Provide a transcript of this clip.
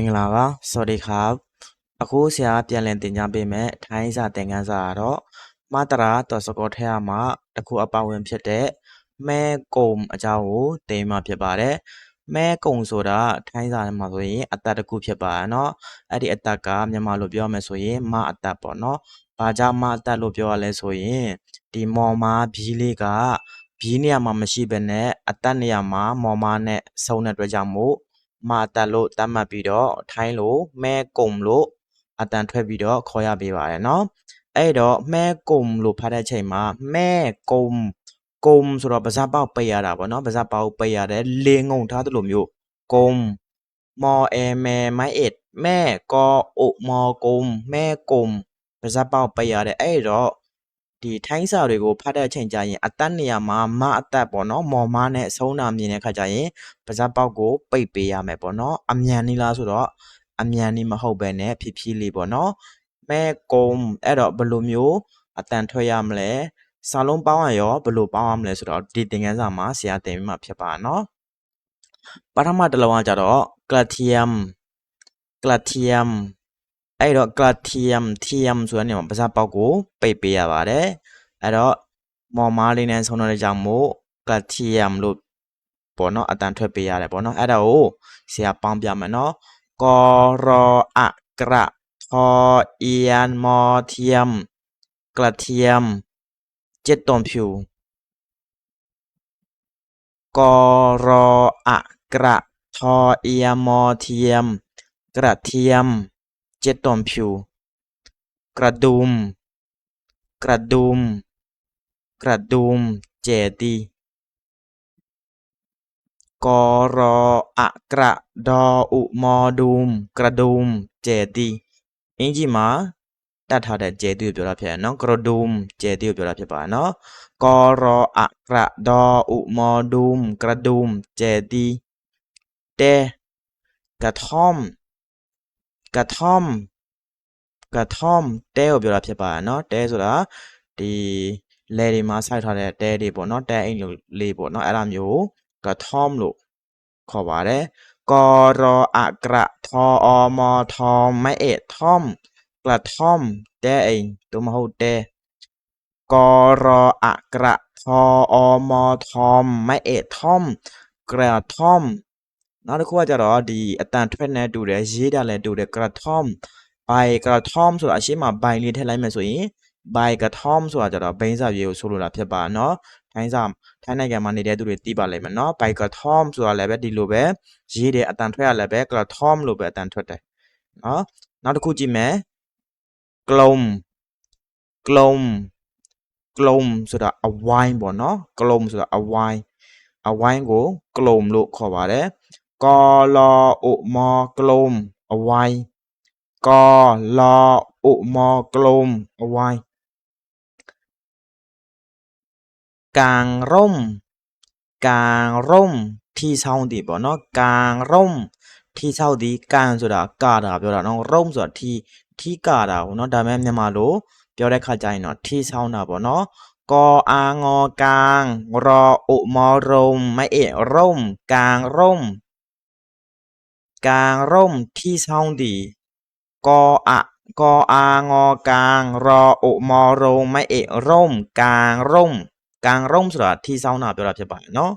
မင်္ဂလာပါစวัสดีครับအခုဆရာပြန်လည်သင်ကြားပေးမယ်ထိုင်းစာသင်ခန်းစာကတော့မှာတရာတော်စကောထဲမှာတစ်ခုအပါဝင်ဖြစ်တဲ့မဲကုံအကြောင်းကိုသင်မှာဖြစ်ပါတယ်မဲကုံဆိုတာထိုင်းစာထဲမှာဆိုရင်အတ္တတစ်ခုဖြစ်ပါရဲ့เนาะအဲ့ဒီအတ္တကမြန်မာလိုပြောမယ်ဆိုရင်မအတ္တပေါ့เนาะဘာကြောင့်မအတ္တလို့ပြောရလဲဆိုရင်ဒီမော်မာဘီးလေးကဘီးနေရာမှာမရှိဘဲနဲ့အတ္တနေရာမှာမော်မာနဲ့ဆုံတဲ့အတွက်ကြောင့်မို့ မာတန်လို့သတ်မှတ်ပြီးတော့ထိုင်းလိုမဲကုံလို့အတန်ထွက်ပြီးတော့ခေါ်ရပေးပါတယ်နော်အဲ့တော့မဲကုံလို့ဖတ်တဲ့ချိန်မှာမဲကုံကုံဆိုတော့ပါဇက်ပေါက်ပိတ်ရတာပေါ့နော်ပါဇက်ပေါက်ပိတ်ရတယ်လင်းငုံထားသလိုမျိုးကုံမော်အဲမဲမိုက်အစ်မဲကောအိုမော်ကုံမဲကုံပါဇက်ပေါက်ပိတ်ရတယ်အဲ့တော့ ဒီထိုင်းစာတွေကိုဖတ်တဲ့အချိန်ကျရင်အတက်နေရာမှာမအတက်ပေါ့နော်မော်မနဲ့ဆုံးတာမြင်တဲ့ခါကျရင်ပါဇက်ပေါက်ကိုပိတ်ပေးရမယ်ပေါ့နော်အမြန်နီလားဆိုတော့အမြန်နီမဟုတ်ပဲနဲ့ဖြည်းဖြည်းလေးပေါ့နော်မဲကုံအဲ့တော့ဘယ်လိုမျိုးအတန်ထွက်ရမလဲစာလုံးပေါင်းရရောဘယ်လိုပေါင်းရမလဲဆိုတော့ဒီသင်ခန်းစာမှာဆရာသင်ပေးမှာဖြစ်ပါနော်ပထမတစ်လုံးကကြတော့ glatium glatium အဲ့တော့ glatium thium ဆိုတဲ့နေရာမှာပါးစပ်ပေါက်ကိုပိတ်ပေးရပါတယ်အဲ့တော့မော်မားလေးနဲ့ဆုံးတဲ့ကြောင့်မို့ glatium လို့ပေါ့နော်အတန်ထွက်ပေးရတယ်ပေါ့နော်အဲ့ဒါကိုဆရာပေါင်းပြမယ်နော်ကောရောအကရထောအီယန်မော်သီယမ် glatium จิตตွန်ဖြူကောရောအကရထောအီယန်မော်သီယမ် glatium เ จ็ดตอนผิว กระดุม กระดุม กระดุม เจดีกอรออะกระดออุมอดุม กระดุม เจดีအင်ကြီးမှာတတ်ထားတဲ့ကျဲတီကိုပြောတာဖြစ်ရနော်ကရဒုံကျဲတီကိုပြောတာဖြစ်ပါနော်ကောရောအကရဒေါဥမောဒုံကရဒုံကျဲတီတဲကထော မ်ကထောမ်ကထောမ်တဲကိုပြောတာဖြစ်ပါတယ်เนาะတဲဆိုတာဒီလယ်တွေမှာစိုက်ထားတဲ့တဲတွေပေါ့เนาะတဲအိမ်လိုလေးပေါ့เนาะအဲ့ဒါမျိုးကထောမ်လို့ခေါ်ပါတယ်ကောရောအကရထောအမောထောမဲเอထောမ်กระท่อมတဲအိမ်တို့မဟုတ်တဲကောရောအကရထောအမောထောမဲเอထောမ်กระท่อม နောက်တစ်ခုကကြတော့ဒီအတန်ထွက်နဲ့တူတယ်ရေးတာလည်းတူတယ် kratom by kratom ဆိုတာအရှိမ by လေးထည့်လိုက်မယ်ဆိုရင် by kratom ဆိုတာကြတော့ဘိန်းစာပြေကိုဆိုလိုတာဖြစ်ပါနော်ထိုင်းစာထိုင်းနိုင်ငံမှာနေတဲ့သူတွေသိပါလိမ့်မယ်နော် by kratom ဆိုတာလည်းပဲဒီလိုပဲရေးတယ်အတန်ထွက်ရလည်းပဲ kratom လို့ပဲအတန်ထွက်တယ်နော်နောက်တစ်ခုကြည့်မယ် glom glom glom ဆိုတာအဝိုင်းပေါ့နော် glom ဆိုတာအဝိုင်းအဝိုင်းကို glom လို့ခေါ်ပါတယ် กลออุมอกลมเอาไว้กลออุมอกลมเอาไว้ กางร่ม กางร่มที่เช่าดีบ่เนาะกางร่ม ที่เช่าดีกางสุดากาดาบสุดาน้องร่มสุดที่ที่กาดาเนาะดาแม่เนี่ยมาโลเดี๋ยวได้เข้าใจเนาะที่เช่าหนาบ่เนาะกออางอกาง รออุมอรมไม่เอะร่ม กางร่ม กางร่มที่ช่องดี กออะกออางอกางรอโอมอโรงไม่เอะร่ม กางร่ม กางร่มสระที่เศร้าหนาเป็นรับฉบับเนาะ